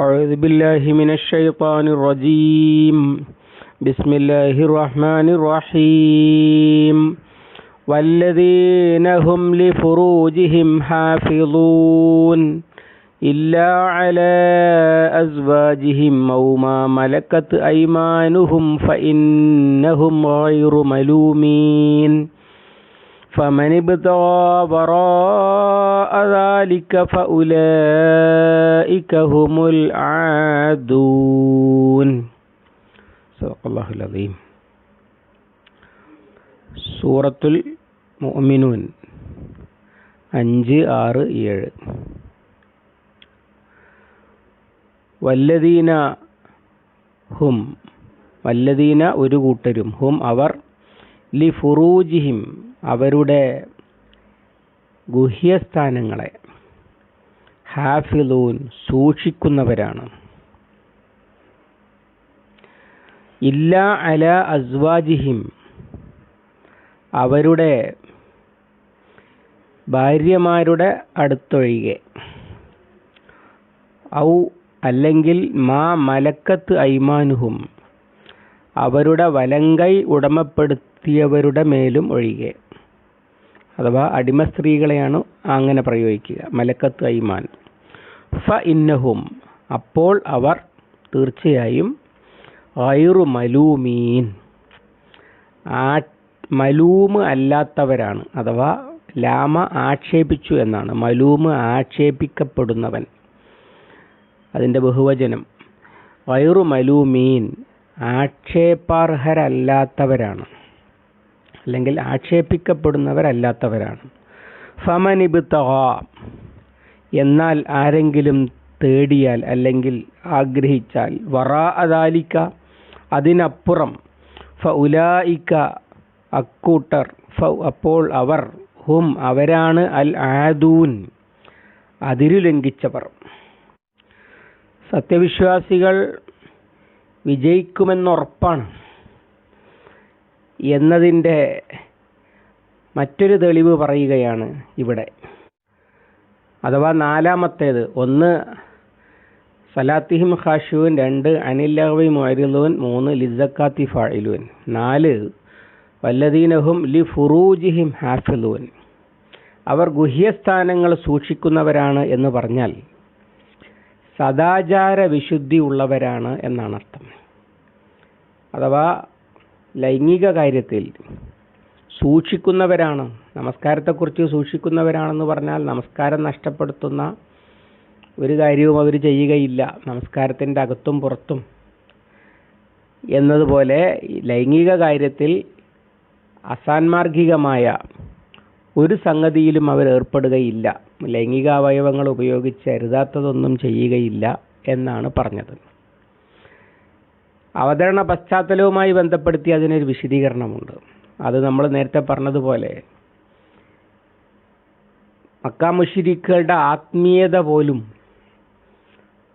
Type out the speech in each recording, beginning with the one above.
أعوذ بالله من الشيطان الرجيم. بسم الله الرحمن الرحيم. والذين هم لفروجهم حافظون. إلا على أزواجهم أو ما ملكت أيمانهم فإنهم غير ملومين. فمن ابتغى وراء ذلك فأولئك هم العادون صدق الله العظيم സൂറത്തുൽ മുഅ്മിനൂൻ അഞ്ച് ആറ് ഏഴ് വല്ലദീന ഹും വല്ലദീന ഒരു കൂട്ടരും ഹും അവർ ലി ഫുറൂജിഹിം അവരുടെ ഗുഹ്യസ്ഥാനങ്ങളെ ഹാഫിലൂൻ സൂക്ഷിക്കുന്നവരാണ്. ഇല്ല അല അസ്വാജിഹിം അവരുടെ ഭാര്യമാരുടെ അടുത്തൊഴികെ. ഔ അല്ലെങ്കിൽ മാ മലക്കത്ത് ഐമാനുഹും അവരുടെ വലങ്കൈ ഉടമപ്പെടുത്തിയവരുടെ മേലും ഒഴികെ. അഥവാ അടിമ സ്ത്രീകളെയാണ് അങ്ങനെ പ്രയോഗിക്കുക. മലക്കത്ത് ഐമാൻ. ഫ ഇന്നഹും. അപ്പോൾ അവർ തീർച്ചയായും ഐറു മലൂമീൻ. ആ മലൂമ് അല്ലാത്തവരാണ്. അഥവാ ലാമ ആക്ഷേപിച്ചു എന്നാണ്. മലൂമ് ആക്ഷേപിക്കപ്പെടുന്നവൻ. അതിന്റെ ബഹുവചനം. വൈറു മലൂമീൻ ആക്ഷേപാർഹരല്ലാത്തവരാണ്. അല്ലെങ്കിൽ ആക്ഷേപിക്കപ്പെടുന്നവരല്ലാത്തവരാണ്. ഫമനിബിത്ത എന്നാൽ ആരെങ്കിലും തേടിയാൽ അല്ലെങ്കിൽ ആഗ്രഹിച്ചാൽ വറാ അദാലിക്ക അതിനപ്പുറം ഫ ഉലായിക്ക അക്കൂട്ടർ ഫ അപ്പോൾ അവർ ഹും അവരാണ് അൽ ആദൂൻ അതിരു ലംഘിച്ചവർ സത്യവിശ്വാസികൾ വിജയിക്കുമെന്നുറപ്പാണ്. എന്നതിന്റെ മറ്റൊരു തെളിവ് പറയുകയാണ് ഇവിടെ. അഥവാ നാലാമത്തേത് ഒന്ന് സലാത്തിഹിം ഖാഷുവിൻ രണ്ട് അനില്ലഹവി മൊയരിലൂൻ മൂന്ന് ലിസക്കാത്തി ഫായിലൂൻ നാല് വല്ലദീനഹും ലി ഫുറൂജിഹിം ഹാഫിലൂൻ. അവർ ഗുഹ്യസ്ഥാനങ്ങൾ സൂക്ഷിക്കുന്നവരാണ് എന്ന് പറഞ്ഞാൽ സദാചാര വിശുദ്ധി ഉള്ളവരാണ് എന്നാണ് അർത്ഥം അഥവാ ലൈംഗിക കാര്യത്തിൽ സൂക്ഷിക്കുന്നവരാണ്. നമസ്കാരത്തെക്കുറിച്ച് സൂക്ഷിക്കുന്നവരാണെന്ന് പറഞ്ഞാൽ നമസ്കാരം നഷ്ടപ്പെടുത്തുന്ന ഒരു കാര്യവും അവർ ചെയ്യുകയില്ല. നമസ്കാരത്തിന്റെ അകത്തും പുറത്തും. എന്നതുപോലെ ലൈംഗിക കാര്യത്തിൽ അസാൻമാർഗികമായ ഒരു സംഗതിയിലും അവർ ഏർപ്പെടുകയില്ല. ലൈംഗിക അവയവങ്ങൾ ഉപയോഗിച്ച് അരുതാത്തതൊന്നും ചെയ്യുകയില്ല എന്നാണ് പറഞ്ഞത്. അവതരണ പശ്ചാത്തലവുമായി ബന്ധപ്പെടുത്തി അതിനൊരു വിശദീകരണമുണ്ട്. അത് നമ്മൾ നേരത്തെ പറഞ്ഞതുപോലെ മക്ക മുഷിരിക്കുകളുടെ ആത്മീയത പോലും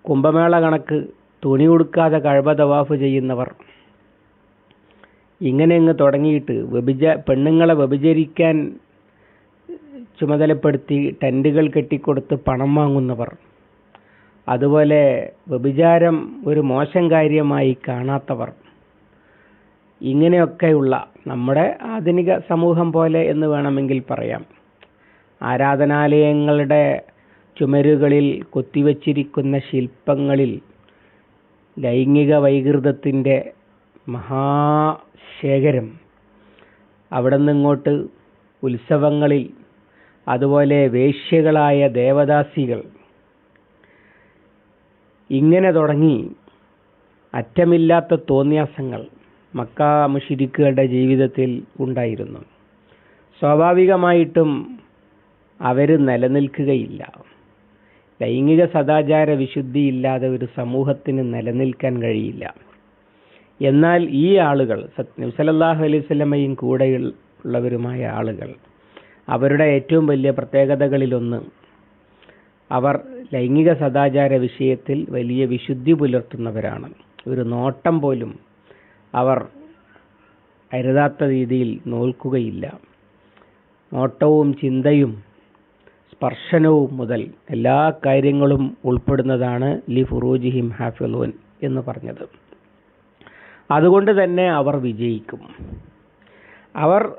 കുംഭമേള കണക്ക് തുണി കൊടുക്കാതെ കഴവ തവാഫ് ചെയ്യുന്നവർ ഇങ്ങനെ അങ്ങ് തുടങ്ങിയിട്ട് വ്യഭിച പെണ്ണുങ്ങളെ വ്യഭിചരിക്കാൻ ചുമതലപ്പെടുത്തി ടെന്റുകൾ കെട്ടിക്കൊടുത്ത് പണം വാങ്ങുന്നവർ അതുപോലെ വ്യഭിചാരം ഒരു മോശം കാര്യമായി കാണാത്തവർ. ഇങ്ങനെയൊക്കെയുള്ള നമ്മുടെ ആധുനിക സമൂഹം പോലെ എന്ന് വേണമെങ്കിൽ പറയാം. ആരാധനാലയങ്ങളുടെ ചുമരുകളിൽ കൊത്തിവച്ചിരിക്കുന്ന ശില്പങ്ങളിൽ ലൈംഗിക വൈകൃതത്തിന്റെ മഹാശേഖരം. അവിടെ നിന്നിങ്ങോട്ട് ഉത്സവങ്ങളിൽ അതുപോലെ വേശ്യകളായ ദേവദാസികൾ ഇങ്ങനെ തുടങ്ങി അറ്റമില്ലാത്ത തോന്നിയാസങ്ങൾ മക്ക മുഷിരിക്കുകളുടെ ജീവിതത്തിൽ ഉണ്ടായിരുന്നു. സ്വാഭാവികമായിട്ടും അവർ നിലനിൽക്കുകയില്ല. ലൈംഗിക സദാചാര വിശുദ്ധിയില്ലാതെ ഒരു സമൂഹത്തിന് നിലനിൽക്കാൻ കഴിയില്ല. എന്നാൽ ഈ ആളുകൾ നബ്സലല്ലാഹു അലൈഹി കൂടെയുള്ളവരുമായ ആളുകൾ അവരുടെ ഏറ്റവും വലിയ പ്രത്യേകതകളിലൊന്ന് അവർ ലൈംഗിക സദാചാര വിഷയത്തിൽ വലിയ വിശുദ്ധി പുലർത്തുന്നവരാണ്. ഒരു നോട്ടം പോലും അവർ അരുതാത്ത രീതിയിൽ നോൽക്കുകയില്ല. നോട്ടവും ചിന്തയും സ്പർശനവും മുതൽ എല്ലാ കാര്യങ്ങളും ഉൾപ്പെടുന്നതാണ് ലി ഫുറൂജിഹിം ഹാഫിലോൻ എന്ന് പറഞ്ഞത്. അതുകൊണ്ട് തന്നെ അവർ വിജയിക്കും. അവർ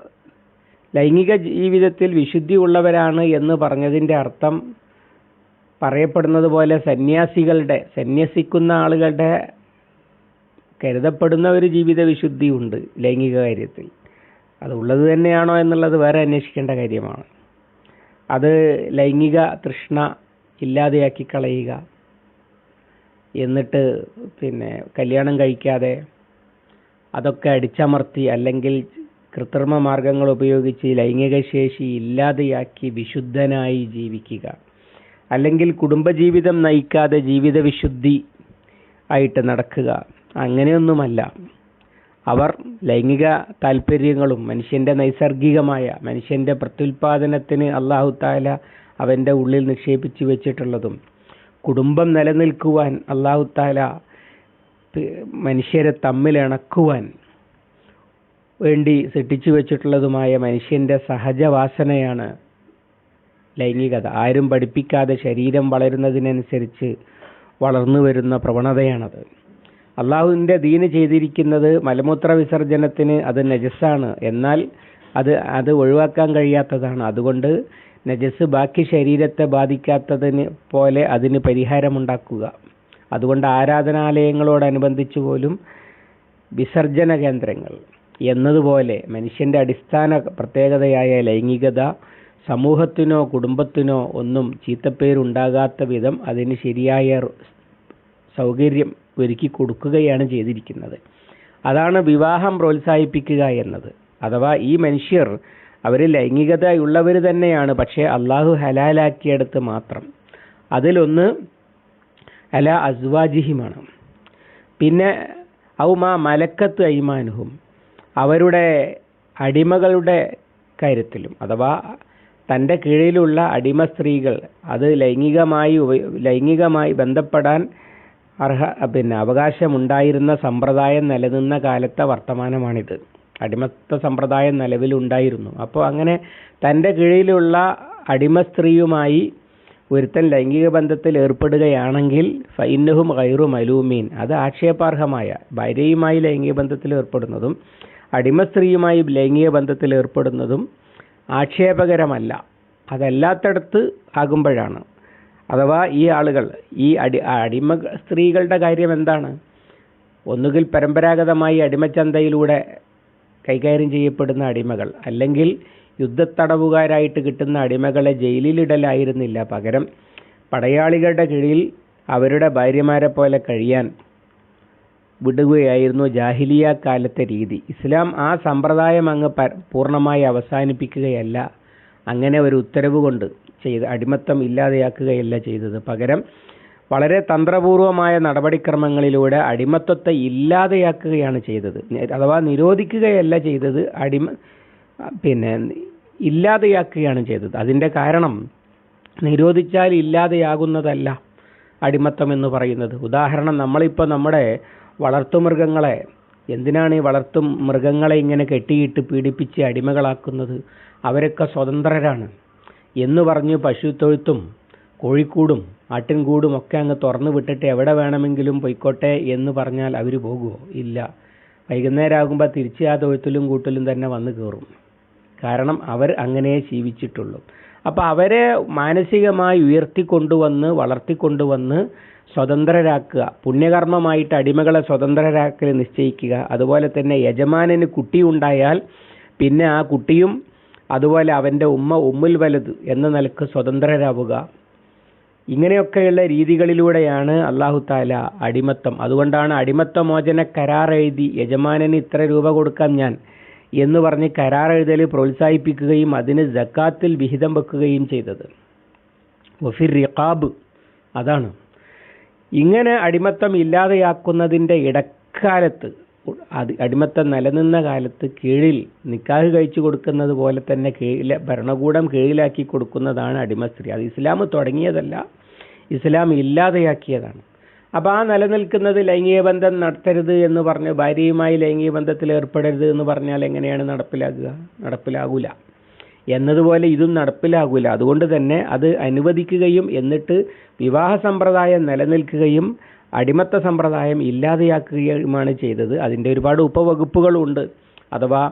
ലൈംഗിക ജീവിതത്തിൽ വിശുദ്ധി ഉള്ളവരാണ് എന്ന് പറഞ്ഞതിന്റെ അർത്ഥം പറയപ്പെടുന്നത് പോലെ സന്യാസികളുടെ സന്യസിക്കുന്ന ആളുകളുടെ കരുതപ്പെടുന്ന ഒരു ജീവിത വിശുദ്ധിയുണ്ട് ലൈംഗിക കാര്യത്തിൽ. അതുള്ളത് തന്നെയാണോ എന്നുള്ളത് വേറെ അന്വേഷിക്കേണ്ട കാര്യമാണ്. അത് ലൈംഗിക തൃഷ്ണ ഇല്ലാതെയാക്കി കളയുക എന്നിട്ട് പിന്നെ കല്യാണം കഴിക്കാതെ അതൊക്കെ അടിച്ചമർത്തി അല്ലെങ്കിൽ കൃത്രിമ മാർഗങ്ങൾ ഉപയോഗിച്ച് ലൈംഗിക ശേഷി ഇല്ലാതെയാക്കി വിശുദ്ധനായി ജീവിക്കുക. അല്ലെങ്കിൽ കുടുംബജീവിതം നയിക്കാതെ ജീവിത വിശുദ്ധി ആയിട്ട് നടക്കുക. അങ്ങനെയൊന്നുമല്ല. അവർ ലൈംഗിക താല്പര്യങ്ങളും മനുഷ്യന്റെ നൈസർഗികമായ മനുഷ്യന്റെ പ്രത്യുൽപാദനത്തിന് അള്ളാഹു താല അവന്റെ ഉള്ളിൽ നിക്ഷേപിച്ചു വെച്ചിട്ടുള്ളതും കുടുംബം നിലനിൽക്കുവാൻ അള്ളാഹു താല മനുഷ്യരെ തമ്മിൽ ഇണക്കുവാൻ വേണ്ടി സൃഷ്ടിച്ചു വെച്ചിട്ടുള്ളതുമായ മനുഷ്യന്റെ സഹജവാസനയാണ് ലൈംഗികത. ആരും പഠിപ്പിക്കാതെ ശരീരം വളരുന്നതിനനുസരിച്ച് വളർന്നു വരുന്ന പ്രവണതയാണത്. അള്ളാഹുവിന്റെ ദീന് ചെയ്തിരിക്കുന്നത് മലമൂത്ര വിസർജനത്തിന് അത് നജസ്സാണ്. എന്നാൽ അത് അത് ഒഴിവാക്കാൻ കഴിയാത്തതാണ്. അതുകൊണ്ട് നജസ് ബാക്കി ശരീരത്തെ ബാധിക്കാത്തതിന് പോലെ അതിന് പരിഹാരമുണ്ടാക്കുക. അതുകൊണ്ട് ആരാധനാലയങ്ങളോടനുബന്ധിച്ച് പോലും വിസർജന കേന്ദ്രങ്ങൾ എന്നതുപോലെ മനുഷ്യന്റെ അടിസ്ഥാന പ്രത്യേകതയായ ലൈംഗികത സമൂഹത്തിനോ കുടുംബത്തിനോ ഒന്നും ചീത്തപ്പേരുണ്ടാകാത്ത വിധം അതിന് ശരിയായ സൗകര്യം ഒരുക്കി കൊടുക്കുകയാണ് ചെയ്തിരിക്കുന്നത്. അതാണ് വിവാഹം പ്രോത്സാഹിപ്പിക്കുക എന്നത്. അഥവാ ഈ മനുഷ്യർ അവർ ലൈംഗികതയുള്ളവർ തന്നെയാണ് പക്ഷേ അള്ളാഹു ഹലാലാക്കിയെടുത്ത് മാത്രം. അതിലൊന്ന് അല അസ്വാജിഹിമാണ്. പിന്നെ ഔമാ മലക്കത്ത് ഐമാനുഹും. അവരുടെ അടിമകളുടെ കാര്യത്തിലും അഥവാ തന്റെ കീഴിലുള്ള അടിമ സ്ത്രീകൾ അത് ലൈംഗികമായി ലൈംഗികമായി ബന്ധപ്പെടാൻ അർഹ പിന്നെ അവകാശമുണ്ടായിരുന്ന സമ്പ്രദായം നിലനിന്ന കാലത്തെ വർത്തമാനമാണിത്. അടിമത്ത സമ്പ്രദായം നിലവിലുണ്ടായിരുന്നു. അപ്പോൾ അങ്ങനെ തന്റെ കീഴിലുള്ള അടിമ സ്ത്രീയുമായി ഒരുത്തൻ ലൈംഗിക ബന്ധത്തിൽ ഏർപ്പെടുകയാണെങ്കിൽ ഫൈനഹും ഗൈറു മലൂമീൻ അത് ആക്ഷേപാർഹമായ ഭാര്യയുമായി ലൈംഗിക ബന്ധത്തിൽ ഏർപ്പെടുന്നതും അടിമ സ്ത്രീയുമായി ലൈംഗിക ബന്ധത്തിൽ ഏർപ്പെടുന്നതും ആക്ഷേപകരമല്ല. അതല്ലാത്തടത്ത് ആകുമ്പോഴാണ്. അഥവാ ഈ ആളുകൾ ഈ അടി അടിമ സ്ത്രീകളുടെ കാര്യം എന്താണ്? ഒന്നുകിൽ പരമ്പരാഗതമായി അടിമച്ചന്തയിലൂടെ കൈകാര്യം ചെയ്യപ്പെടുന്ന അടിമകൾ അല്ലെങ്കിൽ യുദ്ധത്തടവുകാരായിട്ട് കിട്ടുന്ന അടിമകളെ ജയിലിലിടലായിരുന്നില്ല. പകരം പടയാളികളുടെ കീഴിൽ അവരുടെ ഭാര്യമാരെ പോലെ കഴിയാൻ വിടുകയായിരുന്നു ജാഹിലിയ കാലത്തെ രീതി. ഇസ്ലാം ആ സമ്പ്രദായം അങ്ങ് പൂർണമായി അവസാനിപ്പിക്കുകയല്ല. അങ്ങനെ ഒരു ഉത്തരവ് കൊണ്ട് ചെയ്ത് അടിമത്തം ഇല്ലാതെയാക്കുകയല്ല ചെയ്തത്. പകരം വളരെ തന്ത്രപൂർവമായ നടപടിക്രമങ്ങളിലൂടെ അടിമത്തത്തെ ഇല്ലാതെയാക്കുകയാണ് ചെയ്തത്. അഥവാ നിരോധിക്കുകയല്ല ചെയ്തത് അടിമ പിന്നെ ഇല്ലാതെയാക്കുകയാണ് ചെയ്തത്. അതിന്റെ കാരണം നിരോധിച്ചാൽ ഇല്ലാതെയാകുന്നതല്ല അടിമത്തം എന്ന് പറയുന്നത്. ഉദാഹരണം നമ്മളിപ്പോൾ നമ്മുടെ വളർത്തുമൃഗങ്ങളെ എന്തിനാണ് ഈ വളർത്തു മൃഗങ്ങളെ ഇങ്ങനെ കെട്ടിയിട്ട് പീഡിപ്പിച്ച് അടിമകളാക്കുന്നത്? അവരൊക്കെ സ്വതന്ത്രരാണ്. എന്ന് പറഞ്ഞ് പശുത്തൊഴുത്തും കോഴിക്കൂടും ആട്ടിൻകൂടും ഒക്കെ അങ്ങ് തുറന്നു വിട്ടിട്ട് എവിടെ വേണമെങ്കിലും പൊയ്ക്കോട്ടെ എന്ന് പറഞ്ഞാൽ അവർ പോകുമോ ഇല്ല. വൈകുന്നേരം ആകുമ്പോൾ തിരിച്ച് ആ തൊഴുത്തിലും കൂട്ടിലും തന്നെ വന്ന് കയറും. കാരണം അവർ അങ്ങനെ ജീവിച്ചിട്ടുള്ളൂ. അപ്പോൾ അവരെ മാനസികമായി ഉയർത്തിക്കൊണ്ടുവന്ന് വളർത്തിക്കൊണ്ടുവന്ന് സ്വതന്ത്രരാക്കുക. പുണ്യകർമ്മമായിട്ട് അടിമകളെ സ്വതന്ത്രരാക്കൽ നിശ്ചയിക്കുക. അതുപോലെ തന്നെ യജമാനന് കുട്ടിയുണ്ടായാൽ പിന്നെ ആ കുട്ടിയും അതുപോലെ അവന്റെ ഉമ്മ ഉമ്മുൽ വലുത് എന്ന നിലയ്ക്ക് സ്വതന്ത്രരാവുക. ഇങ്ങനെയൊക്കെയുള്ള രീതികളിലൂടെയാണ് അള്ളാഹു താല അടിമത്തം. അതുകൊണ്ടാണ് അടിമത്ത മോചന കരാർ എഴുതി യജമാനന് ഇത്ര രൂപ കൊടുക്കാം ഞാൻ എന്ന് പറഞ്ഞ് കരാർ എഴുതൽ പ്രോത്സാഹിപ്പിക്കുകയും അതിന് ജക്കാത്തിൽ വിഹിതം വെക്കുകയും ചെയ്തത്. വഫിർ റിഖാബ് അതാണ്. ഇങ്ങനെ അടിമത്തം ഇല്ലാതെയാക്കുന്നതിന്റെ ഇടക്കാലത്ത് അത് അടിമത്തം നിലനിന്ന കാലത്ത് കീഴിൽ നിക്കാഹ് കഴിച്ചു കൊടുക്കുന്നത് പോലെ തന്നെ കീഴിൽ ഭരണകൂടം കീഴിലാക്കി കൊടുക്കുന്നതാണ് അടിമസ്ത്രീ അത് ഇസ്ലാം തുടങ്ങിയതല്ല ഇസ്ലാം ഇല്ലാതെയാക്കിയതാണ്. അപ്പോൾ ആ നിലനിൽക്കുന്നത് ലൈംഗിക ബന്ധം നടത്തരുത് എന്ന് പറഞ്ഞ് ഭാര്യയുമായി ലൈംഗിക ബന്ധത്തിൽ ഏർപ്പെടരുത് എന്ന് പറഞ്ഞാൽ എങ്ങനെയാണ് നടപ്പിലാക്കുക നടപ്പിലാകൂല. എന്നതുപോലെ ഇതും നടപ്പിലാകൂല. അതുകൊണ്ട് തന്നെ അത് അനുവദിക്കുകയും എന്നിട്ട് വിവാഹ സമ്പ്രദായം നിലനിൽക്കുകയും അടിമത്ത സമ്പ്രദായം ഇല്ലാതെയാക്കുകയുമാണ് ചെയ്തത്. അതിന്റെ ഒരുപാട് ഉപവകുപ്പുകളുണ്ട്. അഥവാ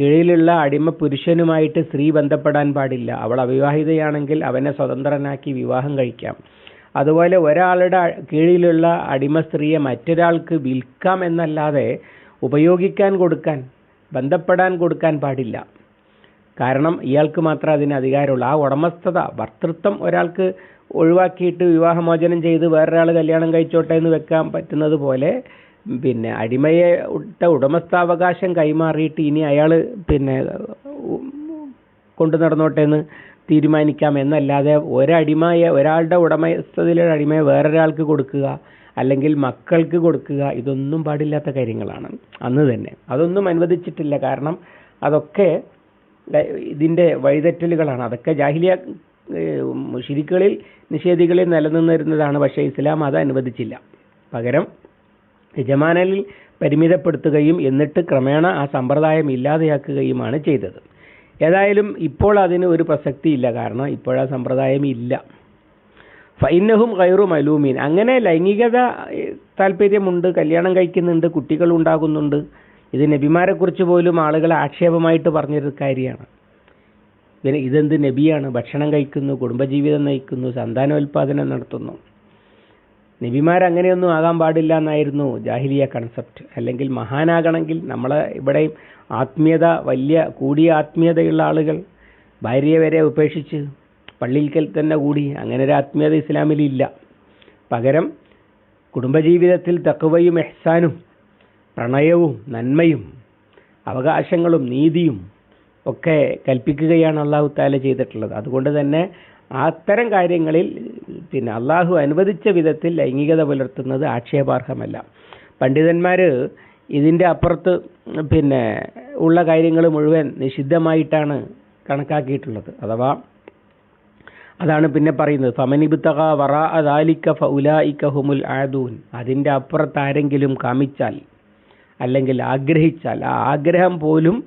കീഴിലുള്ള അടിമ പുരുഷനുമായിട്ട് സ്ത്രീ ബന്ധപ്പെടാൻ പാടില്ല. അവൾ അവിവാഹിതയാണെങ്കിൽ അവനെ സ്വതന്ത്രനാക്കി വിവാഹം കഴിക്കാം. അതുപോലെ ഒരാളുടെ കീഴിലുള്ള അടിമ സ്ത്രീയെ മറ്റൊരാൾക്ക് വിൽക്കാം എന്നല്ലാതെ ഉപയോഗിക്കാൻ കൊടുക്കാൻ ബന്ധപ്പെടാൻ കൊടുക്കാൻ പാടില്ല. കാരണം ഇയാൾക്ക് മാത്രം അതിന് അധികാരമുള്ളൂ. ആ ഉടമസ്ഥത ഭർത്തൃത്വം ഒരാൾക്ക് ഒഴിവാക്കിയിട്ട് വിവാഹമോചനം ചെയ്ത് വേറൊരാൾ കല്യാണം കഴിച്ചോട്ടെ എന്ന് വെക്കാൻ പറ്റുന്നത് പോലെ പിന്നെ അടിമയെ ഉടമസ്ഥാവകാശം കൈമാറിയിട്ട് ഇനി അയാൾ പിന്നെ കൊണ്ടു നടന്നോട്ടെ എന്ന് തീരുമാനിക്കാം എന്നല്ലാതെ ഒരടിമയെ ഒരാളുടെ ഉടമസ്ഥതയിലുള്ള അടിമയെ വേറൊരാൾക്ക് കൊടുക്കുക അല്ലെങ്കിൽ മക്കൾക്ക് കൊടുക്കുക ഇതൊന്നും പാടില്ലാത്ത കാര്യങ്ങളാണ്. അന്ന് തന്നെ. അതൊന്നും അനുവദിച്ചിട്ടില്ല. കാരണം അതൊക്കെ ഇതിന്റെ വഴിതെറ്റലുകളാണ്. അതൊക്കെ ജാഹിലിയ മുഷിരിക്കുകളിൽ നിഷേധികളിൽ നിലനിന്നിരുന്നതാണ്. പക്ഷേ ഇസ്ലാം അത് അനുവദിച്ചില്ല. പകരം യജമാനനിൽ പരിമിതപ്പെടുത്തുകയും എന്നിട്ട് ക്രമേണ ആ സമ്പ്രദായം ഇല്ലാതെയാക്കുകയുമാണ് ചെയ്തത്. ഏതായാലും ഇപ്പോൾ അതിന് ഒരു പ്രസക്തിയില്ല. കാരണം ഇപ്പോൾ ആ സമ്പ്രദായം ഇല്ല. ഫൈനഹും ഗൈറു മലൂമീൻ. അങ്ങനെ ലൈംഗികത താല്പര്യമുണ്ട് കല്യാണം കഴിക്കുന്നുണ്ട് കുട്ടികൾ ഉണ്ടാകുന്നുണ്ട്. ഇത് നബിമാരെക്കുറിച്ച് പോലും ആളുകൾ ആക്ഷേപമായിട്ട് പറഞ്ഞൊരു കാര്യമാണ്. ഇതെന്ത് നബിയാണ്? ഭക്ഷണം കഴിക്കുന്നു കുടുംബജീവിതം നയിക്കുന്നു സന്താനോൽപാദനം നടത്തുന്നു. നബിമാർ അങ്ങനെയൊന്നും ആകാൻ പാടില്ല എന്നായിരുന്നു ജാഹിലിയ കൺസെപ്റ്റ് അല്ലെങ്കിൽ മഹാനാകണമെങ്കിൽ നമ്മളെ ഇവിടെ ആത്മീയത വലിയ കൂടിയ ആത്മീയതയുള്ള ആളുകൾ ഭാര്യയെ വരെ ഉപേക്ഷിച്ച് പള്ളിയിൽക്കൽ തന്നെ കൂടി അങ്ങനെ ഒരു ആത്മീയത ഇസ്ലാമിൽ ഇല്ല. പകരം കുടുംബജീവിതത്തിൽ തക്കവയും എഹ്സാനും പ്രണയവും നന്മയും അവകാശങ്ങളും നീതിയും ഒക്കെ കൽപ്പിക്കുകയാണ് അള്ളാഹു താല ചെയ്തിട്ടുള്ളത്. അതുകൊണ്ട് തന്നെ അത്തരം കാര്യങ്ങളിൽ പിന്നെ അള്ളാഹു അനുവദിച്ച വിധത്തിൽ ലൈംഗികത പുലർത്തുന്നത് ആക്ഷേപാർഹമല്ല. പണ്ഡിതന്മാർ ഇതിന്റെ അപ്പുറത്ത് പിന്നെ ഉള്ള കാര്യങ്ങൾ മുഴുവൻ നിഷിദ്ധമായിട്ടാണ് കണക്കാക്കിയിട്ടുള്ളത്. അഥവാ അതാണ് പിന്നെ പറയുന്നത്. ഫമനിബുത്തക വറ അദാലിക്ക ഫൗലായിക്ക ഹുമുൽ ആദൂൻ. അതിന്റെ അപ്പുറത്ത് ആരെങ്കിലും കാമിച്ചാൽ അല്ലെങ്കിൽ ആഗ്രഹിച്ചാൽ ആ ആഗ്രഹം പോലും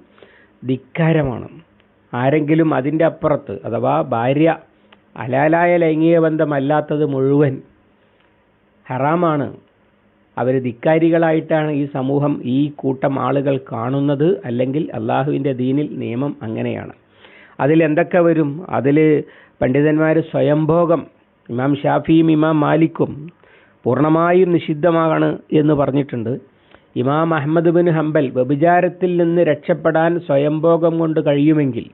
ധിക്കാരമാണ്. ആരെങ്കിലും അതിന്റെ അപ്പുറത്ത് അഥവാ ഭാര്യ ഹലാലായ ലൈംഗിക ബന്ധമല്ലാത്തത് മുഴുവൻ ഹറാമാണ്. അവർ ധിക്കാരികളായിട്ടാണ് ഈ സമൂഹം ഈ കൂട്ടം ആളുകൾ കാണുന്നത് അല്ലെങ്കിൽ അള്ളാഹുവിന്റെ ദീനിൽ നിയമം അങ്ങനെയാണ്. അതിൽ എന്തൊക്കെ വരും? അതിൽ പണ്ഡിതന്മാർ സ്വയംഭോഗം ഇമാം ഷാഫിയും ഇമാം മാലിക്കും പൂർണമായും നിഷിദ്ധമാണ് എന്ന് പറഞ്ഞിട്ടുണ്ട്. ഇമാം അഹമ്മദ് ബിൻ ഹംബൽ വ്യഭിചാരത്തിൽ നിന്ന് രക്ഷപ്പെടാൻ സ്വയംഭോഗം കൊണ്ട് കഴിയുമെങ്കിൽ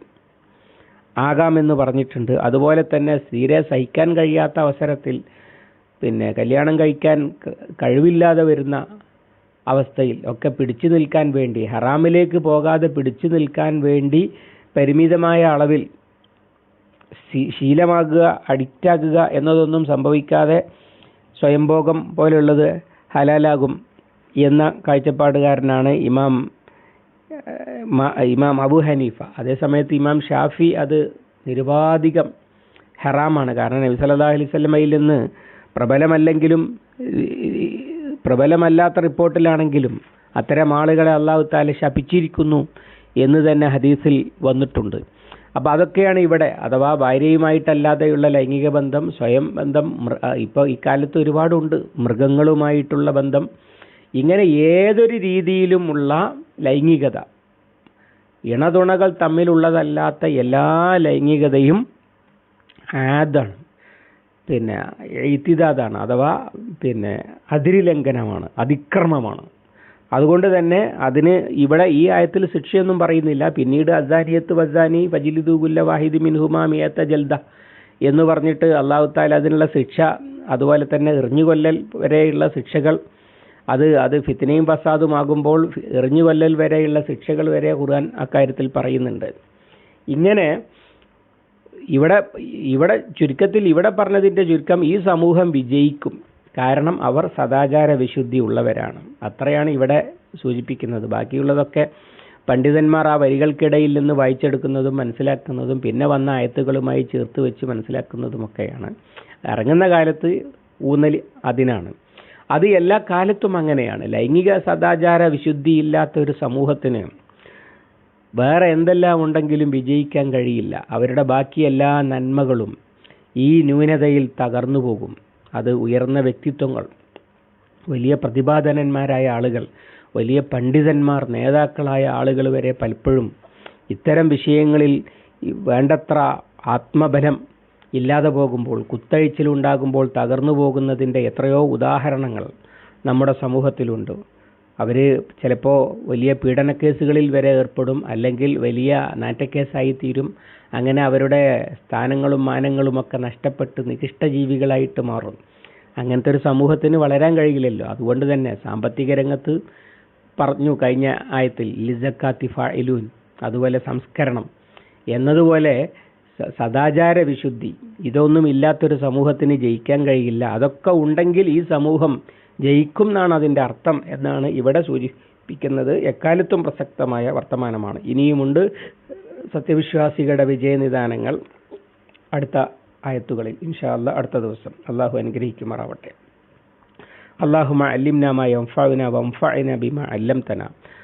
ആകാമെന്ന് പറഞ്ഞിട്ടുണ്ട്. അതുപോലെ തന്നെ തീരെ സഹിക്കാൻ കഴിയാത്ത അവസരത്തിൽ പിന്നെ കല്യാണം കഴിക്കാൻ കഴിവില്ലാതെ വരുന്ന അവസ്ഥയിൽ ഒക്കെ പിടിച്ചു നിൽക്കാൻ വേണ്ടി ഹറാമിലേക്ക് പോകാതെ പിടിച്ചു നിൽക്കാൻ വേണ്ടി പരിമിതമായ അളവിൽ ശീലമാകുക അഡിക്റ്റാകുക എന്നതൊന്നും സംഭവിക്കാതെ സ്വയംഭോഗം പോലുള്ളത് ഹലാലാകും എന്ന കാഴ്ചപ്പാടുകാരനാണ് ഇമാം ഇമാം അബു ഹനീഫ. അതേ സമയത്ത് ഇമാം ഷാഫി അത് നിരുപാധികം ഹറാമാണ്. കാരണം നബി സല്ലാ അലൈഹി സ്വലമയിൽ നിന്ന് പ്രബലമല്ലെങ്കിലും പ്രബലമല്ലാത്ത റിപ്പോർട്ടിലാണെങ്കിലും അത്തരം ആളുകളെ അള്ളാഹു താല ശപിച്ചിരിക്കുന്നു എന്ന് തന്നെ ഹദീസിൽ വന്നിട്ടുണ്ട്. അപ്പോൾ അതൊക്കെയാണ് ഇവിടെ. അഥവാ ഭാര്യയുമായിട്ടല്ലാതെയുള്ള ലൈംഗിക ബന്ധം സ്വയം ബന്ധം ഇപ്പോൾ ഇക്കാലത്ത് ഒരുപാടുണ്ട്. മൃഗങ്ങളുമായിട്ടുള്ള ബന്ധം ഇങ്ങനെ ഏതൊരു രീതിയിലുമുള്ള ലൈംഗികത ഇണതുണകൾ തമ്മിലുള്ളതല്ലാത്ത എല്ലാ ലൈംഗികതയും ആദാണ് പിന്നെ ഇത്തിദാദാണ് അഥവാ പിന്നെ അതിരിലംഘനമാണ് അതിക്രമമാണ്. അതുകൊണ്ട് തന്നെ അതിന് ഇവിടെ ഈ ആയത്തിൽ ശിക്ഷയൊന്നും പറയുന്നില്ല. പിന്നീട് അസാനിയത്ത് വസാനി ഫജിലിദുഗുല്ല വാഹിദി മിൻഹുമാ മിയത്ത ജൽദ എന്ന് പറഞ്ഞിട്ട് അള്ളാഹു താല അതിനുള്ള ശിക്ഷ അതുപോലെ തന്നെ എറിഞ്ഞുകൊല്ലൽ വരെയുള്ള ശിക്ഷകൾ അത് അത് ഫിത്തിനയും ഫസാദുമാകുമ്പോൾ എറിഞ്ഞുകൊല്ലൽ വരെയുള്ള ശിക്ഷകൾ വരെ ഖുർആൻ അക്കാര്യത്തിൽ പറയുന്നുണ്ട്. ഇങ്ങനെ ഇവിടെ ഇവിടെ ചുരുക്കത്തിൽ ഇവിടെ പറഞ്ഞതിന്റെ ചുരുക്കം ഈ സമൂഹം വിജയിക്കും. കാരണം അവർ സദാചാര വിശുദ്ധി ഉള്ളവരാണ്. അത്രയാണ് ഇവിടെ സൂചിപ്പിക്കുന്നത്. ബാക്കിയുള്ളതൊക്കെ പണ്ഡിതന്മാർ ആ വരികൾക്കിടയിൽ നിന്ന് വായിച്ചെടുക്കുന്നതും മനസ്സിലാക്കുന്നതും പിന്നെ വന്ന ആയത്തുകളുമായി ചേർത്ത് വെച്ച് മനസ്സിലാക്കുന്നതുമൊക്കെയാണ്. ഇറങ്ങുന്ന കാലത്ത് ഊന്നൽ അതിനാണ്. അത് എല്ലാ കാലത്തും അങ്ങനെയാണ്. ലൈംഗിക സദാചാര വിശുദ്ധി ഇല്ലാത്ത ഒരു സമൂഹത്തിന് വേറെ എന്തെല്ലാം ഉണ്ടെങ്കിലും വിജയിക്കാൻ കഴിയില്ല. അവരുടെ ബാക്കി എല്ലാ നന്മകളും ഈ ന്യൂനതയിൽ തകർന്നു പോകും. അത് ഉയർന്ന വ്യക്തിത്വങ്ങൾ വലിയ പ്രതിഭാധനന്മാരായ ആളുകൾ വലിയ പണ്ഡിതന്മാർ നേതാക്കളായ ആളുകൾ വരെ പലപ്പോഴും ഇത്തരം വിഷയങ്ങളിൽ വേണ്ടത്ര ആത്മബലം ഇല്ലാതെ പോകുമ്പോൾ കുത്തഴിച്ചിലുണ്ടാകുമ്പോൾ തകർന്നു പോകുന്നതിന്റെ എത്രയോ ഉദാഹരണങ്ങൾ നമ്മുടെ സമൂഹത്തിലുണ്ട്. അവർ ചിലപ്പോൾ വലിയ പീഡന കേസുകളിൽ വരെ ഏർപ്പെടും അല്ലെങ്കിൽ വലിയ നാറ്റക്കേസായി തീരും. അങ്ങനെ അവരുടെ സ്ഥാനങ്ങളും മാനങ്ങളുമൊക്കെ നഷ്ടപ്പെട്ട് നികിഷ്ട ജീവികളായിട്ട് മാറും. അങ്ങനത്തെ ഒരു സമൂഹത്തിന് വളരാൻ കഴിയില്ലല്ലോ. അതുകൊണ്ട് തന്നെ സാമ്പത്തിക രംഗത്ത് പറഞ്ഞു കഴിഞ്ഞ ആയത്തിൽ ലിസക്കാത്തി ഫായിലൂൻ അതുപോലെ സംസ്കരണം എന്നതുപോലെ സദാചാര വിശുദ്ധി ഇതൊന്നും ഇല്ലാത്തൊരു സമൂഹത്തിന് ജയിക്കാൻ കഴിയില്ല. അതൊക്കെ ഉണ്ടെങ്കിൽ ഈ സമൂഹം ജയിക്കും എന്നാണ് അതിന്റെ അർത്ഥം എന്നാണ് ഇവിടെ സൂചിപ്പിക്കുന്നത്. എക്കാലത്തും പ്രസക്തമായ വർത്തമാനമാണ്. ഇനിയുമുണ്ട് സത്യവിശ്വാസികളുടെ വിജയനിദാനങ്ങൾ അടുത്ത ആയത്തുകളിൽ ഇൻഷാല്ല അടുത്ത ദിവസം. അള്ളാഹു അനുഗ്രഹിക്കുമാറാവട്ടെ. അള്ളാഹുമ അല്ലിംനാമ വംഫാവിന വംഫായിന ബിമ അല്ലം തന